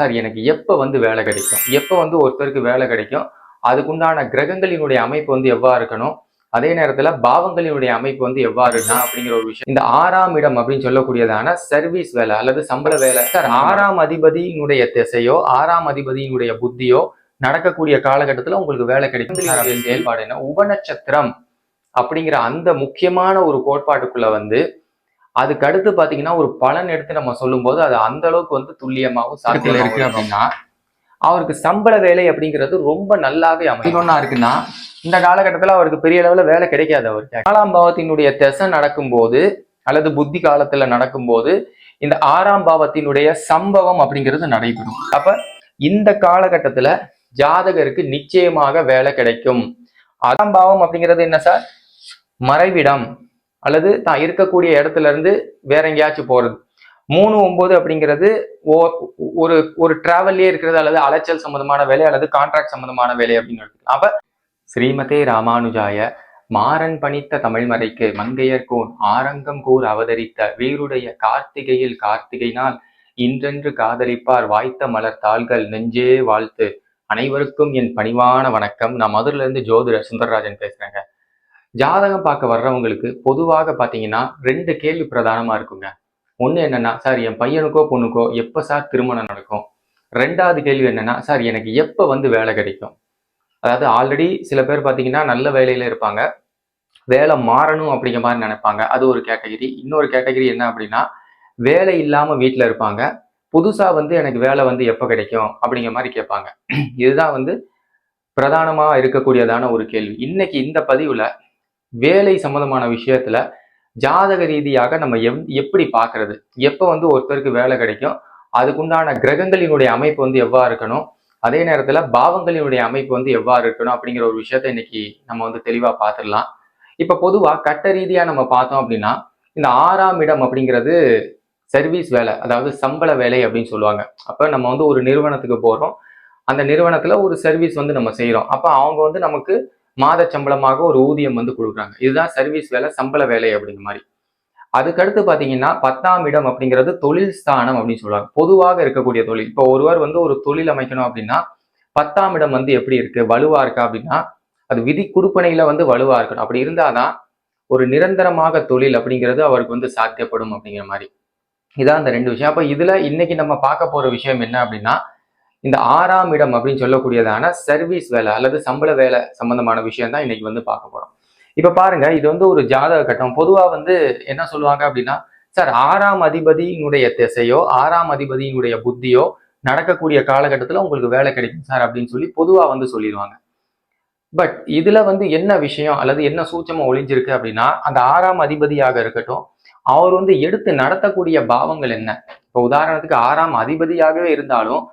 Sir எனக்கு எப்போ வந்து வேலை கிடைக்கும்? எப்போ வந்து ஒருத்தருக்கு வேலை கிடைக்கும்? அதுக்குண்டான கிரகங்களினுடைய அமைப்பு வந்து எவ்வா இருக்கணும்? அதே நேரத்துல பாவங்களினுடைய அமைப்பு வந்து எவ்வாறு இருக்கணும்? அப்படிங்கிற ஒரு விஷயம். இந்த ஆறாம் இடம் அப்படின்னு சொல்லக்கூடியதான சர்வீஸ் வேலை அல்லது சம்பள வேலை. சார் ஆறாம் அதிபதியினுடைய திசையோ ஆறாம் அதிபதியினுடைய புத்தியோ நடக்கக்கூடிய காலகட்டத்துல உங்களுக்கு வேலை கிடைக்கும். சார் அப்படின்னு செயல்பாடு என்ன உபநட்சத்திரம் அப்படிங்கிற அந்த முக்கியமான ஒரு கோட்பாட்டுக்குள்ள வந்து அதுக்கு அடுத்து பாத்தீங்கன்னா ஒரு பலன் எடுத்து நம்ம சொல்லும்போது அது அந்த அளவுக்கு வந்து துல்லியமாகவும் சாத்தியம் இருக்கு அப்படின்னா? அவருக்கு சம்பள வேலை அப்படிங்கிறது ரொம்ப நல்லாவே ஒன்றா இருக்குன்னா இந்த காலகட்டத்துல அவருக்கு பெரிய அளவுல வேலை கிடைக்காது அவருக்கு. நாலாம் பாவத்தினுடைய திசை நடக்கும்போது அல்லது புத்தி காலத்துல நடக்கும்போது இந்த ஆறாம் பாவத்தினுடைய சம்பவம் அப்படிங்கிறது நடைபெறும். அப்ப இந்த காலகட்டத்துல ஜாதகருக்கு நிச்சயமாக வேலை கிடைக்கும். ஆறாம் பாவம் அப்படிங்கிறது என்ன சார்? மறைவிடம். அல்லது தான் இருக்கக்கூடிய இடத்துல இருந்து வேற எங்கேயாச்சும் போறது. மூணு ஒன்பது அப்படிங்கிறது ஓ- ஒரு ஒரு டிராவல்லே இருக்கிறது அல்லது அலைச்சல் சம்மந்தமான வேலை அல்லது கான்ட்ராக்ட் சம்மந்தமான வேலை அப்படின்னு எடுத்துக்கலாம். அப்ப ஸ்ரீமதே ராமானுஜாய மாறன் பணித்த தமிழ்மறைக்கு மங்கையர்கோன் ஆரங்கம் கூர் அவதரித்த வீருடைய கார்த்திகையில் கார்த்திகை நாள் இன்றென்று காதலிப்பார் வாய்த்த மலர் தாள்கள் நெஞ்சே வாழ்த்து. அனைவருக்கும் என் பணிவான வணக்கம். நான் மதுரிலிருந்து ஜோதிடர் சுந்தரராஜன் பேசுறேங்க. ஜாதகம் பார்க்க வர்றவங்களுக்கு பொதுவாக பார்த்தீங்கன்னா ரெண்டு கேள்வி பிரதானமாக இருக்குங்க. ஒன்று என்னன்னா சார் என் பையனுக்கோ பொண்ணுக்கோ எப்போ சார் திருமணம் நடக்கும்? ரெண்டாவது கேள்வி என்னென்னா சார் எனக்கு எப்போ வந்து வேலை கிடைக்கும்? அதாவது ஆல்ரெடி சில பேர் பார்த்தீங்கன்னா நல்ல வேலையில் இருப்பாங்க. வேலை மாறணும் அப்படிங்கிற மாதிரி நினைப்பாங்க. அது ஒரு கேட்டகிரி. இன்னொரு கேட்டகிரி என்ன அப்படின்னா வேலை இல்லாமல் வீட்டில் இருப்பாங்க. புதுசாக வந்து எனக்கு வேலை வந்து எப்போ கிடைக்கும் அப்படிங்கிற மாதிரி கேட்பாங்க. இதுதான் வந்து பிரதானமாக இருக்கக்கூடியதான ஒரு கேள்வி. இன்னைக்கு இந்த பதிவில் வேலை சம்மந்தமான விஷயத்துல ஜாதக ரீதியாக நம்ம எவ் எப்படி பார்க்கறது எப்போ வந்து ஒருத்தருக்கு வேலை கிடைக்கும்? அதுக்குண்டான கிரகங்களினுடைய அமைப்பு வந்து எவ்வா இருக்கணும்? அதே நேரத்தில் பாவங்களினுடைய அமைப்பு வந்து எவ்வாறு இருக்கணும்? அப்படிங்கிற ஒரு விஷயத்த இன்னைக்கு நம்ம வந்து தெளிவாக பார்த்துடலாம் இப்போ பொதுவாக கட்ட ரீதியாக நம்ம பார்த்தோம் அப்படின்னா இந்த ஆறாம் இடம் அப்படிங்கிறது சர்வீஸ் வேலை அதாவது சம்பள வேலை அப்படின்னு சொல்லுவாங்க. அப்போ நம்ம வந்து ஒரு நிறுவனத்துக்கு போகிறோம் அந்த நிறுவனத்தில் ஒரு சர்வீஸ் வந்து நம்ம செய்கிறோம் அப்போ அவங்க வந்து நமக்கு மாத சம்பளமாக ஒரு ஊதியம் வந்து கொடுக்குறாங்க. இதுதான் சர்வீஸ் வேலை சம்பள வேலை அப்படிங்கிற மாதிரி. அதுக்கடுத்து பாத்தீங்கன்னா பத்தாம் இடம் அப்படிங்கிறது தொழில் ஸ்தானம் அப்படின்னு சொல்லுவாங்க. பொதுவாக இருக்கக்கூடிய தொழில். இப்போ ஒருவர் வந்து ஒரு தொழில் அமைக்கணும் அப்படின்னா பத்தாம் இடம் வந்து எப்படி இருக்கு? வலுவா இருக்கா அப்படின்னா அது விதி குடுப்பனையில வந்து வலுவா இருக்கணும். அப்படி இருந்தாதான் ஒரு நிரந்தரமாக தொழில் அப்படிங்கிறது அவருக்கு வந்து சாத்தியப்படும் அப்படிங்கிற மாதிரி. இதான் அந்த ரெண்டு விஷயம். அப்போ இதுல இன்னைக்கு நம்ம பார்க்க போற விஷயம் என்ன அப்படின்னா இந்த ஆறாம் இடம் அப்படின்னு சொல்லக்கூடியதான சர்வீஸ் வேலை அல்லது சம்பள வேலை சம்பந்தமான விஷயம் தான் இன்னைக்கு வந்து பார்க்க போறோம். இப்ப பாருங்க இது வந்து ஒரு ஜாதக கட்டம். பொதுவா வந்து என்ன சொல்லுவாங்க அப்படின்னா சார் ஆறாம் அதிபதியினுடைய திசையோ ஆறாம் அதிபதியினுடைய புத்தியோ நடக்கக்கூடிய காலகட்டத்தில் உங்களுக்கு வேலை கிடைக்கும் சார் அப்படின்னு சொல்லி பொதுவாக வந்து சொல்லிடுவாங்க. பட் இதுல வந்து என்ன விஷயம் அல்லது என்ன சூட்சமா ஒளிஞ்சிருக்கு அப்படின்னா அந்த ஆறாம் அதிபதியாக இருக்கட்டும் அவர் வந்து எடுத்து நடத்தக்கூடிய பாவங்கள் என்ன? இப்போ உதாரணத்துக்கு ஆறாம் அதிபதியாகவே இருந்தாலும்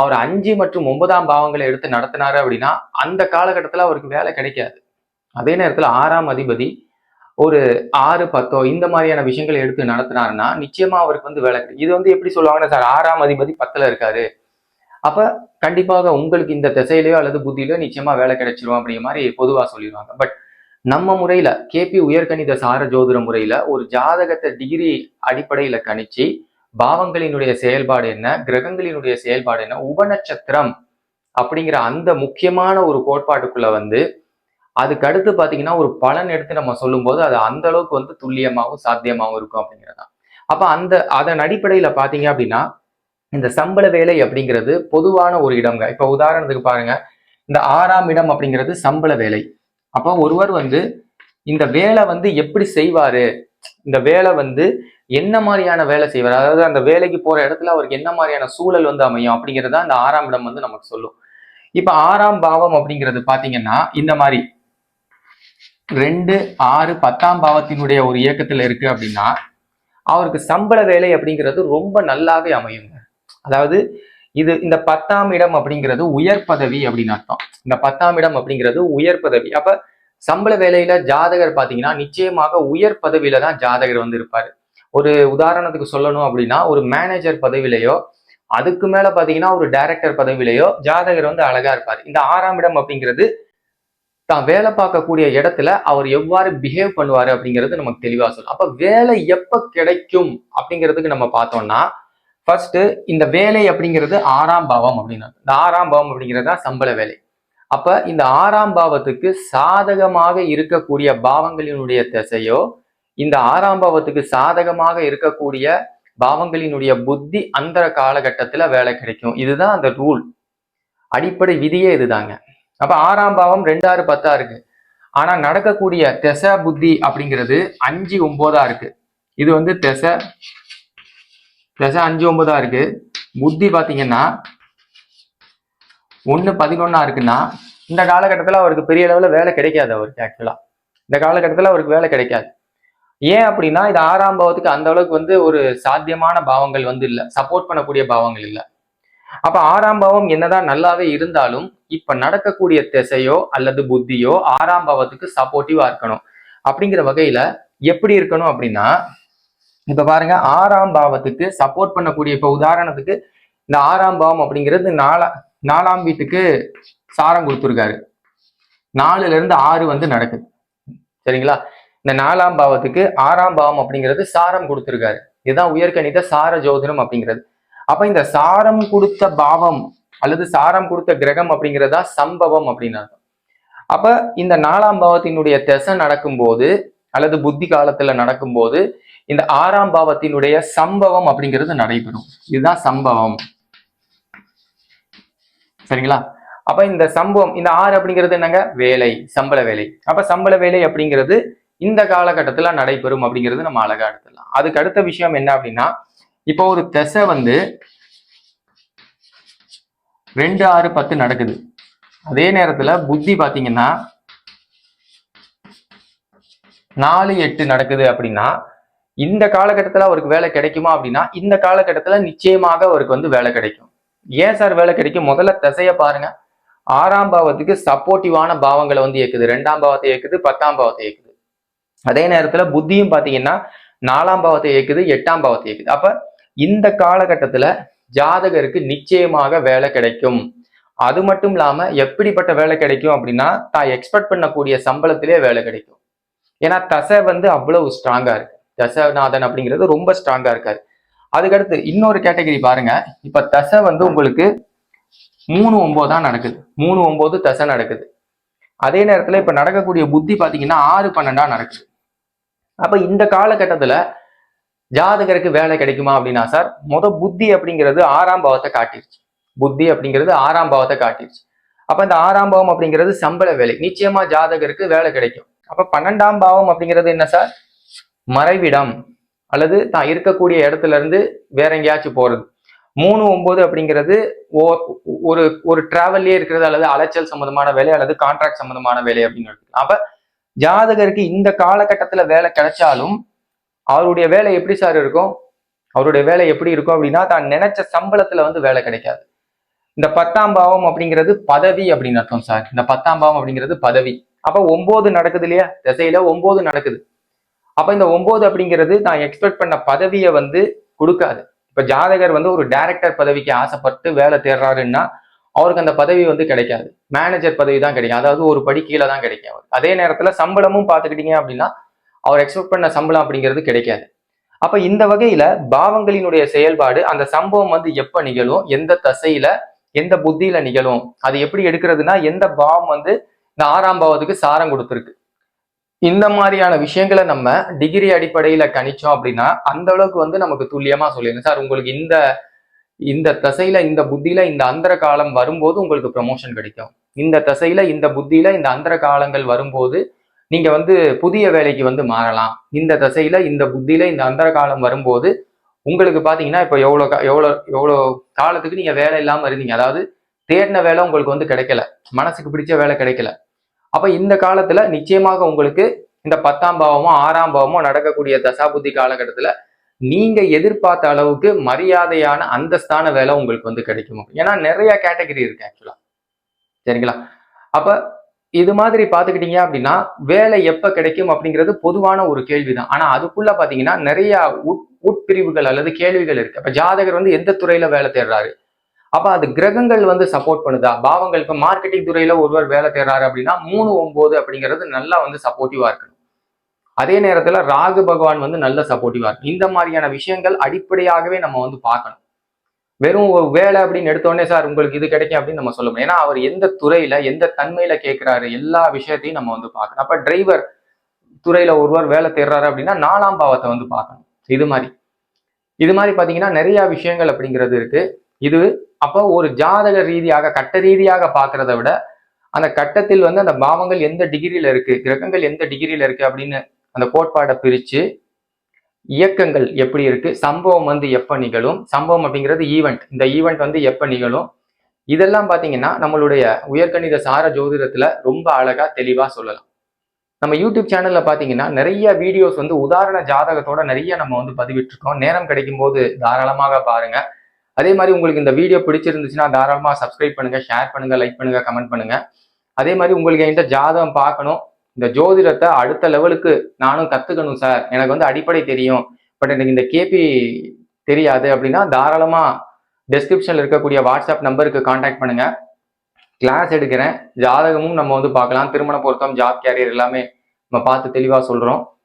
அவர் அஞ்சு மற்றும் ஒன்பதாம் பாவங்களை எடுத்து நடத்தினாரு அப்படின்னா அந்த காலகட்டத்துல அவருக்கு வேலை கிடைக்காது. அதே நேரத்துல ஆறாம் அதிபதி ஒரு ஆறு பத்தோ இந்த மாதிரியான விஷயங்களை எடுத்து நடத்தினாருன்னா நிச்சயமா அவருக்கு வந்து வேலை கிடைக்கும் இது வந்து எப்படி சொல்லுவாங்கன்னா சார் ஆறாம் அதிபதி பத்துல இருக்காரு. அப்ப கண்டிப்பாக உங்களுக்கு இந்த திசையிலயோ அல்லது புத்தியிலோ நிச்சயமா வேலை கிடைச்சிரும் அப்படிங்கிற மாதிரி பொதுவா சொல்லிடுவாங்க. பட் நம்ம முறையில கேபி உயர்கணித சார ஜோதிட முறையில ஒரு ஜாதகத்தை டிகிரி அடிப்படையில கணிச்சு பாவங்களினுடைய செயல்பாடு என்ன? கிரகங்களினுடைய செயல்பாடு என்ன? உபநட்சத்திரம் அப்படிங்கிற அந்த முக்கியமான ஒரு கோட்பாட்டுக்குள்ள வந்து அதுக்கு அடுத்து பாத்தீங்கன்னா ஒரு பலன் எடுத்து நம்ம சொல்லும்போது அது அந்த அளவுக்கு வந்து துல்லியமாகவும் சாத்தியமாகவும் இருக்கும் அப்படிங்கிறதா அப்போ அந்த அதன் அடிப்படையில பாத்தீங்க அப்படின்னா இந்த சம்பள வேலை அப்படிங்கிறது பொதுவான ஒரு இடம்ங்க. இப்ப உதாரணத்துக்கு பாருங்க. இந்த ஆறாம் இடம் அப்படிங்கிறது சம்பள வேலை. அப்போ ஒருவர் வந்து இந்த வேலை வந்து எப்படி செய்வாரு? இந்த வேலை வந்து என்ன மாதிரியான வேலை செய்வார்? அதாவது அந்த வேலைக்கு போற இடத்துல அவருக்கு என்ன மாதிரியான சூழல் வந்து அமையும் அப்படிங்கிறத அந்த ஆறாம் இடம் வந்து நமக்கு சொல்லும். இப்ப ஆறாம் பாவம் அப்படிங்கிறது பாத்தீங்கன்னா இந்த மாதிரி ரெண்டு ஆறு பத்தாம் பாவத்தினுடைய ஒரு இயக்கத்துல இருக்கு அப்படின்னா அவருக்கு சம்பள வேலை அப்படிங்கிறது ரொம்ப நல்லாவே அமையுங்க. அதாவது இது இந்த பத்தாம் இடம் அப்படிங்கிறது உயர் பதவி அப்படின்னு அர்த்தம். இந்த பத்தாம் இடம் அப்படிங்கிறது உயர் பதவி. அப்ப சம்பள வேலையில ஜாதகர் பாத்தீங்கன்னா நிச்சயமாக உயர் பதவியில தான் ஜாதகர் வந்து இருப்பாரு. ஒரு உதாரணத்துக்கு சொல்லணும் அப்படின்னா ஒரு மேனேஜர் பதவியிலையோ அதுக்கு மேல பாத்தீங்கன்னா ஒரு டைரக்டர் பதவியிலையோ ஜாதகர் வந்து அழகா இருப்பார். இந்த ஆறாம் இடம் அப்படிங்கிறது தான் வேலை பார்க்கக்கூடிய இடத்துல அவர் எவ்வாறு பிஹேவ் பண்ணுவாரு அப்படிங்கிறது நமக்கு தெளிவா சொல்லும். அப்ப வேலை எப்ப கிடைக்கும் அப்படிங்கிறதுக்கு நம்ம பார்த்தோம்னா ஃபர்ஸ்ட் இந்த வேலை அப்படிங்கிறது ஆறாம் பாவம் அப்படின்னா இந்த ஆறாம் பாவம் அப்படிங்கிறது தான் சம்பள வேலை. அப்ப இந்த ஆறாம் பாவத்துக்கு சாதகமாக இருக்கக்கூடிய பாவங்களினுடைய திசையோ இந்த ஆறாம் பாவத்துக்கு சாதகமாக இருக்கக்கூடிய பாவங்களினுடைய புத்தி அந்த காலகட்டத்துல வேலை கிடைக்கும். இதுதான் அந்த ரூல் அடிப்படை விதியே இதுதாங்க. அப்ப ஆறாம் பாவம் ரெண்டாறு பத்தா இருக்கு. ஆனா நடக்கக்கூடிய தெச புத்தி அப்படிங்கிறது அஞ்சு ஒன்பதா இருக்கு. இது வந்து தெச. தெச அஞ்சு ஒன்பதா இருக்கு. புத்தி பாத்தீங்கன்னா ஒன்று பதினொன்னா இருக்குன்னா இந்த காலகட்டத்துல அவருக்கு பெரிய அளவுல வேலை கிடைக்காது அவருக்கு ஆக்சுவலா இந்த காலகட்டத்துல அவருக்கு வேலை கிடைக்காது. ஏன் அப்படின்னா இது ஆறாம் பாவத்துக்கு அந்த அளவுக்கு வந்து ஒரு சாத்தியமான பாவங்கள் வந்து இல்லை. சப்போர்ட் பண்ணக்கூடிய பாவங்கள் இல்ல. அப்ப ஆறாம் பாவம் என்னதான் நல்லாவே இருந்தாலும் இப்ப நடக்கக்கூடிய திசையோ அல்லது புத்தியோ ஆறாம் பாவத்துக்கு சப்போர்ட்டிவா இருக்கணும். அப்படிங்கிற வகையில எப்படி இருக்கணும் அப்படின்னா இப்ப பாருங்க ஆறாம் பாவத்துக்கு சப்போர்ட் பண்ணக்கூடிய இப்ப உதாரணத்துக்கு இந்த ஆறாம் பாவம் அப்படிங்கிறது நாலா நாலாம் வீட்டுக்கு சாரம் கொடுத்துருக்காரு. நாலுல இருந்து ஆறு வந்து நடக்குது. சரிங்களா? இந்த நாலாம் பாவத்துக்கு ஆறாம் பாவம் அப்படிங்கிறது சாரம் கொடுத்துருக்காரு. இதுதான் உயர்கணித சார ஜோதிடம் அப்படிங்கிறது. அப்ப இந்த சாரம் கொடுத்த பாவம் அல்லது சாரம் கொடுத்த கிரகம் அப்படிங்கிறதா சம்பவம் அப்படின்னு அர்த்தம். அப்ப இந்த நாலாம் பாவத்தினுடைய திசை நடக்கும்போது அல்லது புத்தி காலத்துல நடக்கும்போது இந்த ஆறாம் பாவத்தினுடைய சம்பவம் அப்படிங்கிறது நடைபெறும். இதுதான் சம்பவம். சரிங்களா? அப்ப இந்த சம்பவம் இந்த ஆறு அப்படிங்கிறது என்னங்க? வேலை சம்பள வேலை. அப்ப சம்பள வேலை அப்படிங்கிறது இந்த காலகட்டத்தில் நடைபெறும் அப்படிங்கிறது நம்ம அழகா எடுத்துடலாம் அதுக்கு அடுத்த விஷயம் என்ன அப்படின்னா இப்போ ஒரு திசை வந்து ரெண்டு ஆறு பத்து நடக்குது. அதே நேரத்துல புத்தி பாத்தீங்கன்னா நாலு எட்டு நடக்குது அப்படின்னா இந்த காலகட்டத்தில் அவருக்கு வேலை கிடைக்குமா அப்படின்னா இந்த காலகட்டத்துல நிச்சயமாக அவருக்கு வந்து வேலை கிடைக்கும். ஏன் சார் வேலை கிடைக்கும்? முதல்ல திசையை பாருங்க. ஆறாம் பாவத்துக்கு சப்போர்ட்டிவான பாவங்களை வந்து இயக்குது. ரெண்டாம் பாவத்தை இயக்குது பத்தாம் பாவத்தை இயக்குது. அதே நேரத்துல புத்தியும் பாத்தீங்கன்னா நாலாம் பாவத்தை இயக்குது எட்டாம் பாவத்தை இயக்குது. அப்ப இந்த காலகட்டத்துல ஜாதகருக்கு நிச்சயமாக வேலை கிடைக்கும். அது மட்டும் இல்லாம எப்படிப்பட்ட வேலை கிடைக்கும் அப்படின்னா தான் எக்ஸ்பெக்ட் பண்ணக்கூடிய சம்பளத்திலே வேலை கிடைக்கும். ஏன்னா தசை வந்து அவ்வளவு ஸ்ட்ராங்கா இருக்கு. தசநாதன் அப்படிங்கிறது ரொம்ப ஸ்ட்ராங்கா இருக்காரு. அதுக்கடுத்து இன்னொரு கேட்டகரி பாருங்க. இப்ப தசை வந்து உங்களுக்கு மூணு ஒன்பதா நடக்குது. மூணு ஒன்பது தசை நடக்குது. அதே நேரத்துல இப்ப நடக்கக்கூடிய புத்தி பாத்தீங்கன்னா ஆறு பன்னெண்டா நடக்குது. அப்ப இந்த காலகட்டத்துல ஜாதகருக்கு வேலை கிடைக்குமா அப்படின்னா சார் மொத புத்தி அப்படிங்கிறது ஆறாம் பாவத்தை காட்டிருச்சு. புத்தி அப்படிங்கிறது ஆறாம் பாவத்தை காட்டிருச்சு. அப்ப இந்த ஆறாம் பாவம் அப்படிங்கிறது சம்பள வேலை. நிச்சயமா ஜாதகருக்கு வேலை கிடைக்கும். அப்ப பன்னெண்டாம் பாவம் அப்படிங்கிறது என்ன சார்? மறைவிடம். அல்லது தான் இருக்கக்கூடிய இடத்துல இருந்து வேற எங்கேயாச்சும் போறது. மூணு ஒன்பது அப்படிங்கிறது ஓ- ஒரு ஒரு டிராவல்லே இருக்கிறது அல்லது அலைச்சல் சம்பந்தமான வேலை அல்லது கான்ட்ராக்ட் சம்பந்தமான வேலை அப்படின்னு அப்ப ஜாதகருக்கு இந்த காலகட்டத்துல வேலை கிடைச்சாலும் அவருடைய வேலை எப்படி சார் இருக்கும்? அவருடைய வேலை எப்படி இருக்கும் அப்படின்னா தான் நினைச்ச சம்பளத்துல வந்து வேலை கிடைக்காது. இந்த பத்தாம் பாவம் அப்படிங்கிறது பதவி அப்படின்னு அர்த்தம் சார். இந்த பத்தாம் பாவம் அப்படிங்கிறது பதவி. அப்ப ஒன்பது நடக்குது இல்லையா? திசையில ஒன்பது நடக்குது. அப்ப இந்த ஒன்பது அப்படிங்கிறது நான் எக்ஸ்பெக்ட் பண்ண பதவியை வந்து கொடுக்காது. இப்ப ஜாதகர் வந்து ஒரு டைரக்டர் பதவிக்கு ஆசைப்பட்டு வேலை தேடுறாருன்னா அவருக்கு அந்த பதவி வந்து கிடைக்காது. மேனேஜர் பதவி தான் கிடைக்கும். அதாவது ஒரு படி கீழே தான் கிடைக்கும் அவர். அதே நேரத்துல சம்பளமும் பார்த்துக்கிட்டீங்க அப்படின்னா அவர் எக்ஸ்பெக்ட் பண்ண சம்பளம் அப்படிங்கிறது கிடைக்காது. அப்ப இந்த வகையில பாவங்களினுடைய செயல்பாடு அந்த சம்பவம் வந்து எப்ப நிகழும் எந்த தசையில எந்த புத்தியில நிகழும் அது எப்படி எடுக்கிறதுனா எந்த பாவம் வந்து இந்த ஆறாம் பாவத்துக்கு சாரம் கொடுத்துருக்கு. இந்த மாதிரியான விஷயங்களை நம்ம டிகிரி அடிப்படையில கணிச்சோம் அப்படின்னா அந்த அளவுக்கு வந்து நமக்கு துல்லியமா சொல்லிடுங்க சார் உங்களுக்கு இந்த இந்த தசையில இந்த புத்தியில இந்த அந்தர காலம் வரும்போது உங்களுக்கு ப்ரமோஷன் கிடைக்கும். இந்த தசையில இந்த புத்தியில இந்த அந்தர காலங்கள் வரும்போது நீங்க வந்து புதிய வேலைக்கு வந்து மாறலாம். இந்த தசையில இந்த புத்தியில இந்த அந்தர காலம் வரும்போது உங்களுக்கு பாத்தீங்கன்னா இப்போ எவ்வளோ கா- எவ்வளோ எவ்வளோ காலத்துக்கு நீங்க வேலை இல்லாம இருந்தீங்க. அதாவது தேடின வேலை உங்களுக்கு வந்து கிடைக்கல. மனசுக்கு பிடிச்ச வேலை கிடைக்கல. அப்ப இந்த காலத்துல நிச்சயமாக உங்களுக்கு இந்த பத்தாம் பாவமோ ஆறாம் பாவமோ நடக்கக்கூடிய தசாபுத்தி காலகட்டத்துல நீங்க எதிர்பார்த்த அளவுக்கு மரியாதையான அந்தஸ்தான வேலை உங்களுக்கு வந்து கிடைக்கும்? ஏன்னா நிறைய கேட்டகரி இருக்கு ஆக்சுவலா சரிங்களா? அப்ப இது மாதிரி பாத்துக்கிட்டீங்க அப்படின்னா வேலை எப்ப கிடைக்கும் அப்படிங்கிறது பொதுவான ஒரு கேள்விதான். ஆனா அதுக்குள்ள பாத்தீங்கன்னா நிறைய உட் உட்பிரிவுகள் அல்லது கேள்விகள் இருக்கு. அப்ப ஜாதகர் வந்து எந்த துறையில வேலை தேடுறாரு? அப்ப அது கிரகங்கள் வந்து சப்போர்ட் பண்ணுதா? பாவங்கள் இப்ப மார்க்கெட்டிங் துறையில ஒருவர் வேலை தேடுறாரு அப்படின்னா மூணு ஒன்பது அப்படிங்கிறது நல்லா வந்து சப்போர்ட்டிவா இருக்கணும். அதே நேரத்துல ராகு பகவான் வந்து நல்ல சப்போர்ட்டிவா இருக்கும் இந்த மாதிரியான விஷயங்கள் அடிப்படையாகவே நம்ம வந்து பார்க்கணும். வெறும் வேலை அப்படின்னு எடுத்தோடனே சார் உங்களுக்கு இது கிடைக்கும் அப்படின்னு நம்ம சொல்ல முடியும் ஏன்னா அவர் எந்த துறையில எந்த தன்மையில கேட்கிறாரு எல்லா விஷயத்தையும் நம்ம வந்து பார்க்கணும். அப்ப டிரைவர் துறையில ஒருவர் வேலை தேடுறாரு அப்படின்னா நாலாம் பாவத்தை வந்து பார்க்கணும். இது மாதிரி. இது மாதிரி பாத்தீங்கன்னா நிறைய விஷயங்கள் அப்படிங்கிறது இருக்கு. இது அப்போ ஒரு ஜாதக ரீதியாக கட்ட ரீதியாக பார்க்கறத விட அந்த கட்டத்தில் வந்து அந்த பாவங்கள் எந்த டிகிரியில இருக்கு கிரகங்கள் எந்த டிகிரியில இருக்கு அப்படின்னு அந்த கோட்பாடை பிரித்து இயக்கங்கள் எப்படி இருக்கு சம்பவம் வந்து எப்போ நிகழும் சம்பவம் அப்படிங்கிறது ஈவெண்ட் இந்த ஈவெண்ட் வந்து எப்போ நிகழும்? இதெல்லாம் பார்த்தீங்கன்னா நம்மளுடைய உயர்கணித சார ஜோதிடத்தில் ரொம்ப அழகாக தெளிவாக சொல்லலாம். நம்ம யூடியூப் சேனலில் பார்த்தீங்கன்னா நிறைய வீடியோஸ் வந்து உதாரண ஜாதகத்தோட நிறைய நம்ம வந்து பதிவிட்டிருக்கோம். நேரம் கிடைக்கும் போது தாராளமாக பாருங்கள் அதே மாதிரி உங்களுக்கு இந்த வீடியோ பிடிச்சிருந்துச்சுன்னா தாராளமாக சப்ஸ்கிரைப் பண்ணுங்கள் ஷேர் பண்ணுங்கள் லைக் பண்ணுங்கள் கமெண்ட் பண்ணுங்கள் அதே மாதிரி உங்களுக்கு என்கிட்ட ஜாதகம் பார்க்கணும் இந்த ஜோதிடத்தை அடுத்த லெவலுக்கு நானும் கத்துக்கணும் சார் எனக்கு வந்து அடிப்படை தெரியும். பட் எனக்கு இந்த கேபி தெரியாது அப்படின்னா தாராளமா டெஸ்கிரிப்ஷன்ல இருக்கக்கூடிய வாட்ஸ்அப் நம்பருக்கு காண்டாக்ட் பண்ணுங்க. கிளாஸ் எடுக்கிறேன். ஜாதகமும் நம்ம வந்து பார்க்கலாம். திருமண பொருத்தம் ஜாப் கேரியர் எல்லாமே நம்ம பார்த்து தெளிவாக சொல்கிறோம்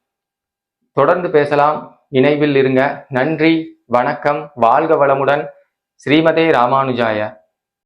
தொடர்ந்து பேசலாம். இணைவில் இருங்க. நன்றி வணக்கம். வாழ்க வளமுடன். ஸ்ரீமதே ராமானுஜாய.